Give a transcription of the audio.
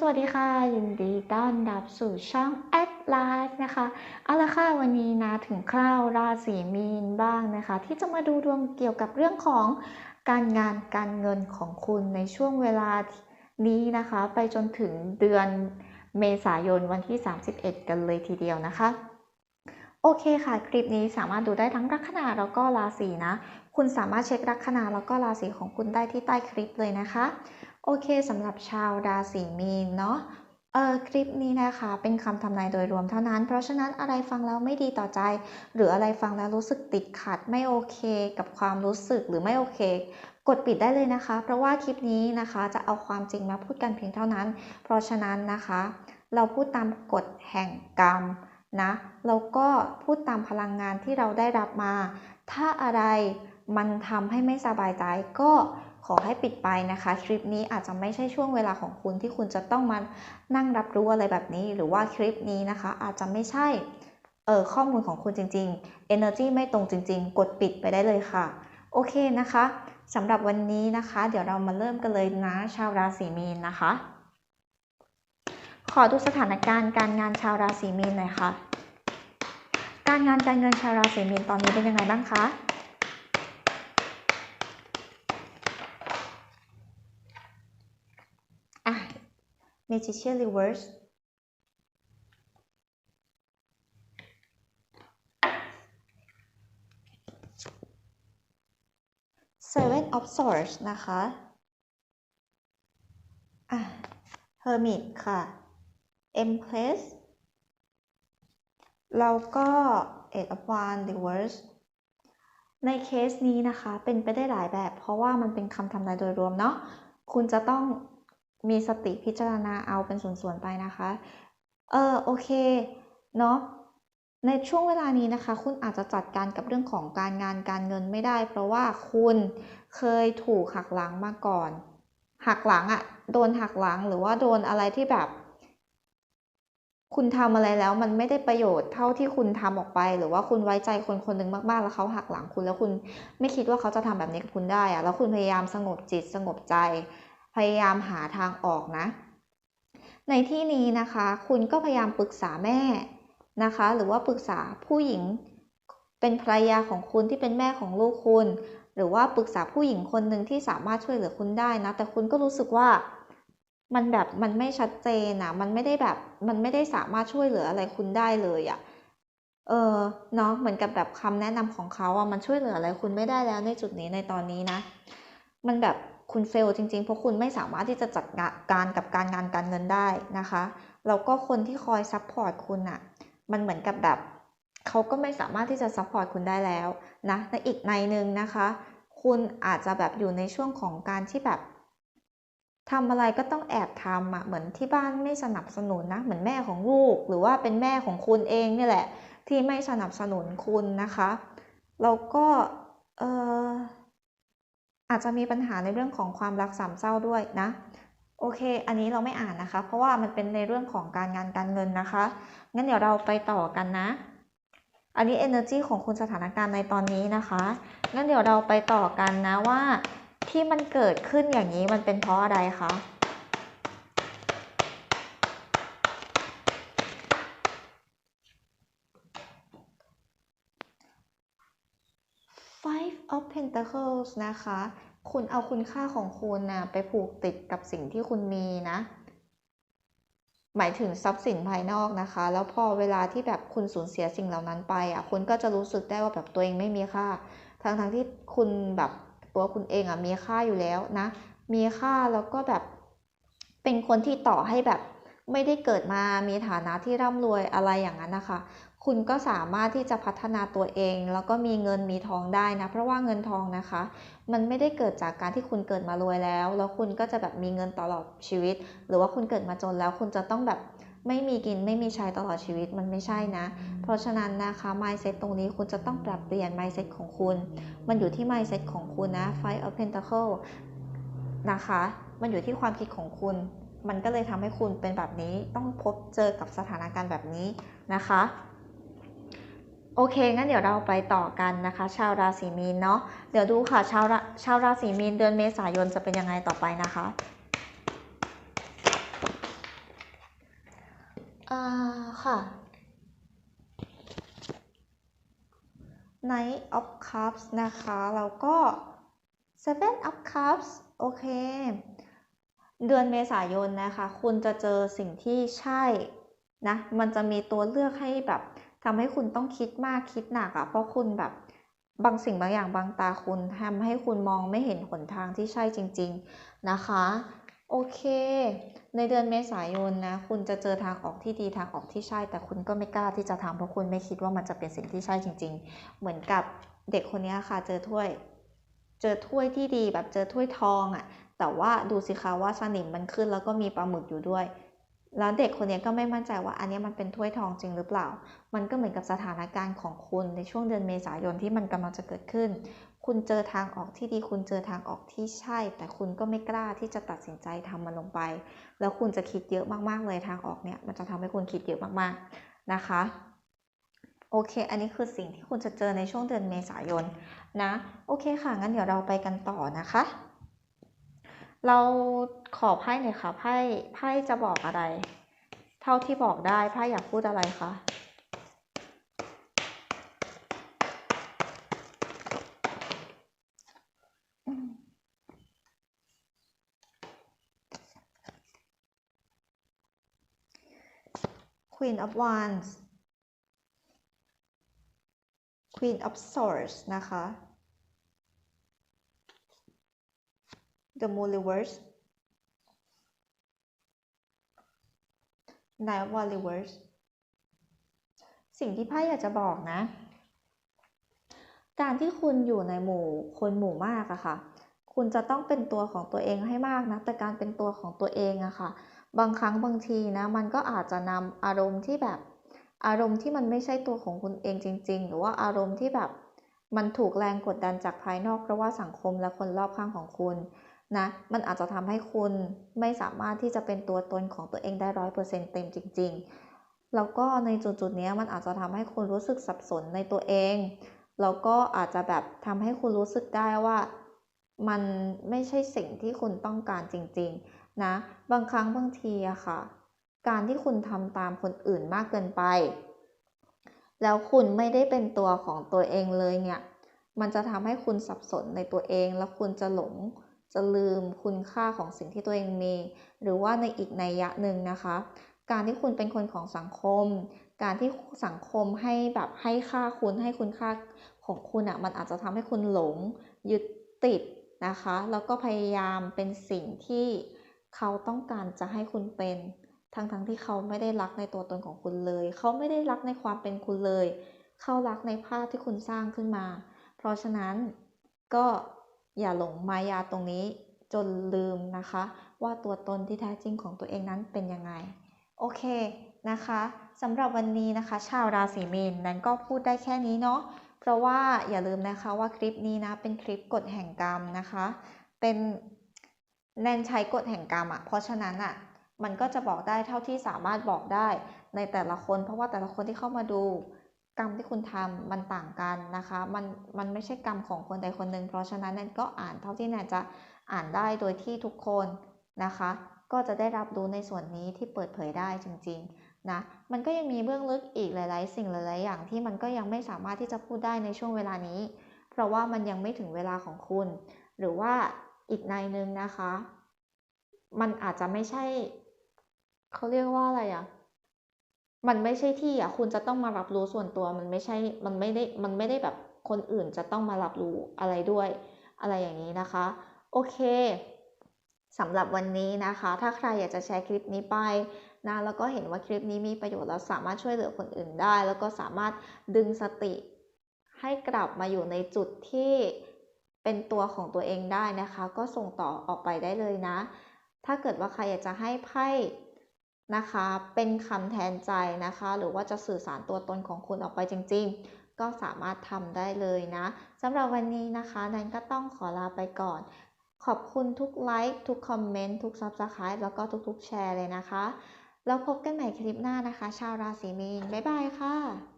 สวัสดีค่ะ ยินดีต้อนรับสู่ช่อง At Life นะคะ เอาละค่ะ วันนี้นะถึงคราวราศีมีนบ้างนะคะ ที่จะมาดูดวงเกี่ยวกับเรื่องของการงานการเงินของคุณในช่วงเวลานี้นะคะ ไปจนถึงเดือนเมษายนวันที่ 31 กันเลยทีเดียวนะคะ โอเคค่ะ คลิปนี้สามารถดูได้ทั้งลัคนาแล้วก็ราศีนะ คุณสามารถเช็คลัคนาแล้วก็ราศีของคุณได้ที่ใต้คลิปเลยนะคะ โอเคสำหรับชาวราศีมีนเนาะเออคลิปนี้นะคะเป็นคำทำนายโดยรวมเท่านั้น เพราะฉะนั้นอะไรฟังแล้วไม่ดีต่อใจ หรืออะไรฟังแล้วรู้สึกติดขัดไม่โอเคกับความรู้สึกหรือไม่โอเค กดปิดได้เลยนะคะ เพราะว่าคลิปนี้นะคะจะเอาความจริงมาพูดกันเพียงเท่านั้น เพราะฉะนั้นนะคะ เราพูดตามกฎแห่งกรรมนะแล้วก็พูดตามพลังงานที่เราได้รับมา ถ้าอะไรมันทำให้ไม่สบายใจก็ ขอให้ปิดไปนะคะคลิปนี้อาจจะไม่ใช่ช่วงเวลาของคุณที่คุณจะต้องมานั่งรับรู้อะไรแบบนี้ หรือว่าคลิปนี้นะคะ อาจจะไม่ใช่เออข้อมูลของคุณจริง ๆ Energy ไม่ตรงจริง ๆ กดปิดไปได้เลยค่ะ โอเคนะคะสำหรับวันนี้นะคะ เดี๋ยวเรามาเริ่มกันเลยนะชาวราศีมีนนะคะ ขอดูสถานการณ์การงานชาวราศีมีนหน่อยค่ะ การงานการเงินชาวราศีมีนตอนนี้เป็นยังไงบ้างคะอะ Magician Reverse Seven of Swords นะคะอะ Hermit ค่ะ Empress แล้วก็ Eight of Wands Reverse ในเคสนี้นะคะเป็นไปได้หลายแบบ เพราะว่ามันเป็นคำทำนายโดยรวมเนาะคุณจะต้อง มีสติพิจารณาเอาเป็นส่วนๆไปนะคะ เออโอเคเนาะในช่วงเวลานี้นะคะ คุณอาจจะจัดการกับเรื่องของการงานการเงินไม่ได้ เพราะว่าคุณเคยถูกหักหลังมาก่อน หักหลังอะ่ะโดนหักหลังหรือว่าโดนอะไรที่แบบ คุณทำอะไรแล้วมันไม่ได้ประโยชน์เท่าที่คุณทำออกไป หรือว่าคุณไว้ใจคนคนหนึ่งมากๆ แล้วเขาหักหลังคุณแล้วคุณไม่คิดว่าเขาจะทำแบบนี้กับคุณได้อะแล้วคุณพยายามสงบจิตสงบใจ พยายามหาทางออกนะ ในที่นี้นะคะ คุณก็พยายามปรึกษาแม่นะคะ หรือว่าปรึกษาผู้หญิงเป็นภรรยาของคุณที่เป็นแม่ของลูกคุณ หรือว่าปรึกษาผู้หญิงคนหนึ่งที่สามารถช่วยเหลือคุณได้นะ แต่คุณก็รู้สึกว่ามันแบบมันไม่ชัดเจนนะมันไม่ได้แบบมันไม่ได้สามารถช่วยเหลืออะไรคุณได้เลยอะ่ะเออเนาะเหมือนกับแบบคำแนะนำของเขาอะมันช่วยเหลืออะไรคุณไม่ได้แล้วในจุดนี้ในตอนนี้นะ มันแบบ คุณเฟลจริงๆ เพราะคุณไม่สามารถที่จะจัดการกับการงานการเงินได้นะคะ แล้วก็คนที่คอยซัพพอร์ตคุณอะ่ะ มันเหมือนกับแบบเขาก็ไม่สามารถที่จะซัพพอร์ตคุณได้แล้วนะในอีกในหนึ่งนะคะ คุณอาจจะแบบอยู่ในช่วงของการที่แบบทำอะไรก็ต้องแอบทำอะ่ะเหมือนที่บ้านไม่สนับสนุนนะ เหมือนแม่ของลูก หรือว่าเป็นแม่ของคุณเองนี่แหละ ที่ไม่สนับสนุนคุณนะคะ แล้วก็เออ อาจจะมีปัญหาในเรื่องของความรักสามเศร้าด้วยนะ โอเค อันนี้เราไม่อ่านนะคะ เพราะว่ามันเป็นในเรื่องของการงานการเงินนะคะ งั้นเดี๋ยวเราไปต่อกันนะ อันนี้ energy ของคุณสถานการณ์ในตอนนี้นะคะ งั้นเดี๋ยวเราไปต่อกันนะว่าที่มันเกิดขึ้นอย่างนี้มันเป็นเพราะอะไรคะ Five of Pentacles นะคะ คุณเอาคุณค่าของคุณนะไปผูกติดกับสิ่งที่คุณมีนะ หมายถึงทรัพย์สินภายนอกนะคะ แล้วพอเวลาที่แบบคุณสูญเสียสิ่งเหล่านั้นไปอะคุณก็จะรู้สึกได้ว่าแบบตัวเองไม่มีค่า ทั้งทั้งที่คุณแบบตัวคุณเองอะมีค่าอยู่แล้วนะ มีค่าแล้วก็แบบเป็นคนที่ต่อให้แบบไม่ได้เกิดมามีฐานะที่ร่ำรวยอะไรอย่างนั้นนะคะ คุณก็สามารถที่จะพัฒนาตัวเอง แล้วก็มีเงินมีทองได้นะ เพราะว่าเงินทองนะคะ มันไม่ได้เกิดจากการที่คุณเกิดมารวยแล้ว แล้วคุณก็จะแบบมีเงินตลอดชีวิต หรือว่าคุณเกิดมาจนแล้วคุณจะต้องแบบไม่มีกินไม่มีใช้ตลอดชีวิตมันไม่ใช่นะ เพราะฉะนั้นนะคะ mindset ตรงนี้คุณจะต้องปรับเปลี่ยน mindset ของคุณ มันอยู่ที่ mindset ของคุณนะ five of pentacle นะคะ มันอยู่ที่ความคิดของคุณ มันก็เลยทำให้คุณเป็นแบบนี้ต้องพบเจอกับสถานการณ์แบบนี้นะคะ โอเค งั้นเดี๋ยวเราไปต่อกันนะคะ ชาวราศีมีนเนาะ เดี๋ยวดูค่ะ ชาวราชาวราศีมีนเดือนเมษายนจะเป็นยังไงต่อไปนะคะอ่าค่ะ Knight of Cups นะคะ แล้วก็ Seven of Cups โอเค เดือนเมษายนนะคะ คุณจะเจอสิ่งที่ใช่นะ มันจะมีตัวเลือกให้แบบ ทำให้คุณต้องคิดมากคิดหนักอะ่ะเพราะคุณแบบบางสิ่งบางอย่างบางตาคุณทำให้คุณมองไม่เห็นหนทางที่ใช่จริง ๆนะคะ โอเค ในเดือนเมษายนนะ คุณจะเจอทางออกที่ดีทางออกที่ใช่ แต่คุณก็ไม่กล้าที่จะทำเพราะคุณไม่คิดว่ามันจะเป็นสิ่งที่ใช่จริง ๆ เหมือนกับเด็กคนนี้ค่ะเจอถ้วย เจอถ้วยที่ดีแบบเจอถ้วยทองอะ่ะแต่ว่าดูสิคะว่าสนิมมันขึ้นแล้วก็มีปลาหมึกอยู่ด้วย แล้วเด็กคนนี้ก็ไม่มั่นใจว่าอันนี้มันเป็นถ้วยทองจริงหรือเปล่า มันก็เหมือนกับสถานการณ์ของคุณในช่วงเดือนเมษายนที่มันกำลังจะเกิดขึ้น คุณเจอทางออกที่ดี คุณเจอทางออกที่ใช่ แต่คุณก็ไม่กล้าที่จะตัดสินใจทำมันลงไป แล้วคุณจะคิดเยอะมากๆเลยทางออกเนี่ยมันจะทำให้คุณคิดเยอะมากๆนะคะโอเค อันนี้คือสิ่งที่คุณจะเจอในช่วงเดือนเมษายนนะ โอเคค่ะ งั้นเดี๋ยวเราไปกันต่อนะคะ เราขอไพ่หน่อยค่ะไพ่ไพ่จะบอกอะไร เท่าที่บอกได้ไพ่อยากพูดอะไรคะ Queen of Wands Queen of Swords นะคะ The Moon Reverse Nine of Wands Reverse สิ่งที่ไพ่อยากจะบอกนะ การที่คุณอยู่ในหมู่คนหมู่มากอะค่ะ คุณจะต้องเป็นตัวของตัวเองให้มากนะ แต่การเป็นตัวของตัวเองอะค่ะ บางครั้งบางทีนะ มันก็อาจจะนำอารมณ์ที่แบบอารมณ์ที่มันไม่ใช่ตัวของคุณเองจริง ๆ หรือว่าอารมณ์ที่แบบมันถูกแรงกดดันจากภายนอกเพราะว่าสังคมและคนรอบข้างของคุณ นะมันอาจจะทำให้คุณไม่สามารถที่จะเป็นตัวตนของตัวเองได้ร้อยเปอร์เซ็นต์เต็มจริง ๆ แล้วก็ในจุดๆนี้มันอาจจะทำให้คุณรู้สึกสับสนในตัวเองแล้วก็อาจจะแบบทำให้คุณรู้สึกได้ว่ามันไม่ใช่สิ่งที่คุณต้องการจริง ๆ นะ บางครั้งบางทีอะค่ะ การที่คุณทำตามคนอื่นมากเกินไป แล้วคุณไม่ได้เป็นตัวของตัวเองเลยเนี่ย มันจะทำให้คุณสับสนในตัวเอง แล้วคุณจะหลง จะลืมคุณค่าของสิ่งที่ตัวเองมี หรือว่าในอีกนัยยะหนึ่งนะคะ การที่คุณเป็นคนของสังคม การที่สังคมให้แบบให้ค่าคุณให้คุณค่าของคุณอะ่ะมันอาจจะทำให้คุณหลงยึดติดนะคะ แล้วก็พยายามเป็นสิ่งที่เขาต้องการจะให้คุณเป็นทั้งๆทที่เขาไม่ได้รักในตัวตนของคุณเลย เขาไม่ได้รักในความเป็นคุณเลย เขารักในภาพที่คุณสร้างขึ้นมา เพราะฉะนั้นก็ อย่าหลงมายาตรงนี้จนลืมนะคะ ว่าตัวตนที่แท้จริงของตัวเองนั้นเป็นยังไง โอเคนะคะสำหรับวันนี้นะคะ ชาวราศีมีนนั้นก็พูดได้แค่นี้เนาะเพราะว่าอย่าลืมนะคะว่าคลิปนี้นะเป็นคลิปกฎแห่งกรรมนะคะ เป็นแนนใช้กฎแห่งกรรมอะ่ะเพราะฉะนั้นอะ่ะมันก็จะบอกได้เท่าที่สามารถบอกได้ในแต่ละคน เพราะว่าแต่ละคนที่เข้ามาดู กรรมที่คุณทำมันต่างกันนะคะ มันมันไม่ใช่กรรมของคนใดคนหนึ่ง เพราะฉะนั้นแนนก็อ่านเท่าที่แนนจะอ่านได้โดยที่ทุกคนนะคะ ก็จะได้รับรู้ในส่วนนี้ที่เปิดเผยได้จริงๆนะ มันก็ยังมีเบื้องลึกอีกหลาย ๆ สิ่งหลาย ๆ อย่างที่มันก็ยังไม่สามารถที่จะพูดได้ในช่วงเวลานี้ เพราะว่ามันยังไม่ถึงเวลาของคุณ หรือว่าอีกในหนึ่งนะคะ มันอาจจะไม่ใช่ เขาเรียกว่าอะไรอะ่ะ มันไม่ใช่ที่อะคุณจะต้องมารับรู้ส่วนตัวมันไม่ใช่มันไม่ได้มันไม่ได้แบบคนอื่นจะต้องมารับรู้อะไรด้วย อะไรอย่างนี้นะคะ โอเคสำหรับวันนี้นะคะ ถ้าใครอยากจะแชร์คลิปนี้ไปนะแล้วก็เห็นว่าคลิปนี้มีประโยชน์แล้วสามารถช่วยเหลือคนอื่นได้ แล้วก็สามารถดึงสติให้กลับมาอยู่ในจุดที่เป็นตัวของตัวเองได้นะคะ ก็ส่งต่อออกไปได้เลยนะ ถ้าเกิดว่าใครอยากจะให้ไพ่ นะคะ เป็นคำแทนใจนะคะ หรือว่าจะสื่อสารตัวตนของคุณออกไปจริง ๆ ก็สามารถทำได้เลยนะสำหรับวันนี้นะคะ นันก็ต้องขอลาไปก่อน ขอบคุณทุกไลค์ทุกคอมเมนต์ทุกซับสไคร b ์แล้วก็ทุกๆแชร์เลยนะคะ แล้วพบกันใหม่คลิปหน้านะคะ ชาวราศีมีน บ๊ายบายค่ะ